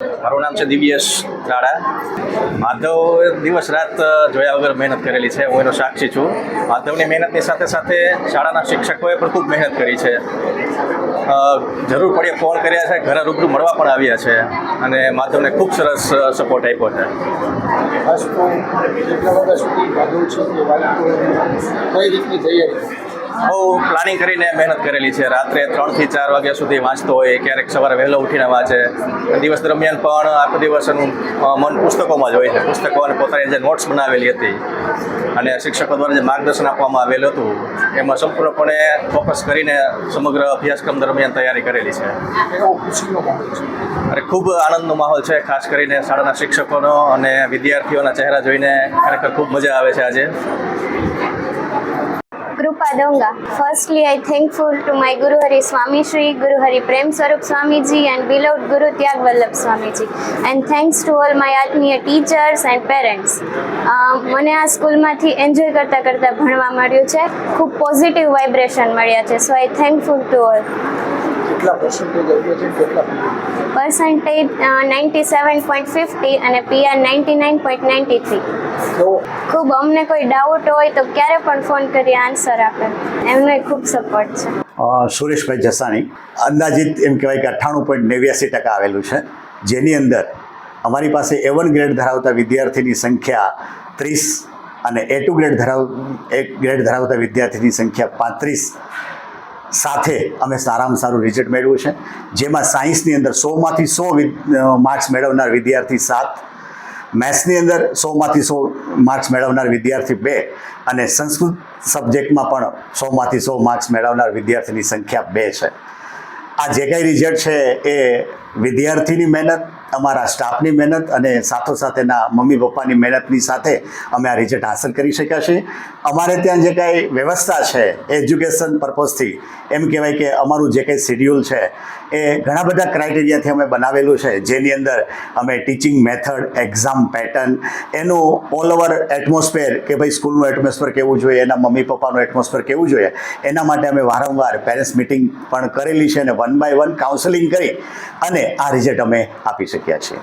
મારું નામ છે દિવ્યેશ રાણા માધવ દિવસ રાત જોયા વગર મહેનત કરેલી છે. હું એનો સાક્ષી છું. માધવની મહેનતની સાથે સાથે શાળાના શિક્ષકોએ પણ ખૂબ મહેનત કરી છે. જરૂર પડે ફોન કર્યા છે. ઘરે રૂબરૂ મળવા પણ આવ્યા છે. અને માધવને ખૂબ સરસ સપોર્ટ આપ્યો છે. કઈ રીતની તૈયારી બહુ પ્લાનિંગ કરીને મહેનત કરેલી છે. રાત્રે ત્રણથી ચાર વાગ્યા સુધી વાંચતો હોય ક્યારેક સવારે વહેલો ઉઠીને વાંચે. દિવસ દરમિયાન પણ આખો દિવસ એનું મન પુસ્તકોમાં જ હોય છે. પુસ્તકો અને પોતાની જે નોટ્સ બનાવેલી હતી અને શિક્ષકો દ્વારા જે માર્ગદર્શન આપવામાં આવેલું હતું એમાં સંપૂર્ણપણે ફોકસ કરીને સમગ્ર અભ્યાસક્રમ દરમિયાન તૈયારી કરેલી છે. અરે છે. અને ખૂબ આનંદનો માહોલ છે ખાસ કરીને શાળાના શિક્ષકોનો અને વિદ્યાર્થીઓના ચહેરા જોઈને ખરેખર ખૂબ મજા આવે છે આજે. Krupa Donga. Firstly, I thankful to my Guru Hari Swami Shri, Guru Hari Prem Swarup Swamiji and beloved Guru Tyag Vallabh Swamiji. And thanks to all my આત્મીય ટીચર્સ એન્ડ પેરેન્ટ્સ મને આ સ્કૂલમાંથી એન્જોય કરતાં કરતાં ભણવા મળ્યું છે ખૂબ પોઝિટિવ વાઇબ્રેશન મળ્યા છે so I thankful to all કેટલા પર્સન્ટેજ આવ્યો છે કેટલા percentage ninety seven point fifty અને PR ninety nine point ninety three ખૂબ અમને કોઈ ડાઉટ હોય તો ક્યારે પણ ફોન કરી આન્સર આપે. એમનો ખૂબ સપોર્ટ છે. સુરેશભાઈ જસાણી અંદાજિત એમ કહેવાય કે અઠ્ઠાણું પોઈન્ટ નેવ્યાસી ટકા આવેલું છે. જેની અંદર અમારી પાસે એ વન ગ્રેડ ધરાવતા વિદ્યાર્થીની સંખ્યા ત્રીસ અને એ ટુ ગ્રેડ ધરાવ એક ગ્રેડ ધરાવતા વિદ્યાર્થીની સંખ્યા પાંત્રીસ સાથે અમે સારામાં સારું રિઝલ્ટ મેળવ્યું છે. જેમાં સાયન્સની અંદર સોમાંથી સો માર્ક્સ મેળવનાર વિદ્યાર્થી સાત, મેથ્સની અંદર સોમાંથી સો માર્ક્સ મેળવનાર વિદ્યાર્થી બે અને સંસ્કૃત સબ્જેક્ટમાં પણ સોમાંથી સો માર્ક્સ મેળવનાર વિદ્યાર્થીની સંખ્યા બે છે. આ જે કંઈ રિઝલ્ટ છે એ વિદ્યાર્થીની મહેનત, અમારા સ્ટાફની મહેનત અને સાથોસાથેના મમ્મી પપ્પાની મહેનતની સાથે અમે આ રિઝલ્ટ હાંસલ કરી શક્યા છીએ. અમારે ત્યાં જે કાંઈ વ્યવસ્થા છે એજ્યુકેશન પર્પઝથી એમ કહેવાય કે અમારું જે કંઈ શેડ્યુલ છે, એ ઘણા બધા ક્રાઇટેરિયાથી અમે બનાવેલું છે. જેની અંદર અમે ટીચિંગ મેથડ એક્ઝામ પેટર્ન એનું ઓલ ઓવર એટમોસ્ફેર કે ભાઈ સ્કૂલનું એટમોસ્ફેર કેવું જોઈએ, એના મમ્મી પપ્પાનું એટમોસ્ફેર કેવું જોઈએ, એના માટે અમે વારંવાર પેરેન્ટ્સ મિટિંગ પણ કરેલી છે અને વન બાય વન કાઉન્સેલિંગ કરી અને આ રિઝલ્ટ અમે આપી શક્યા છીએ.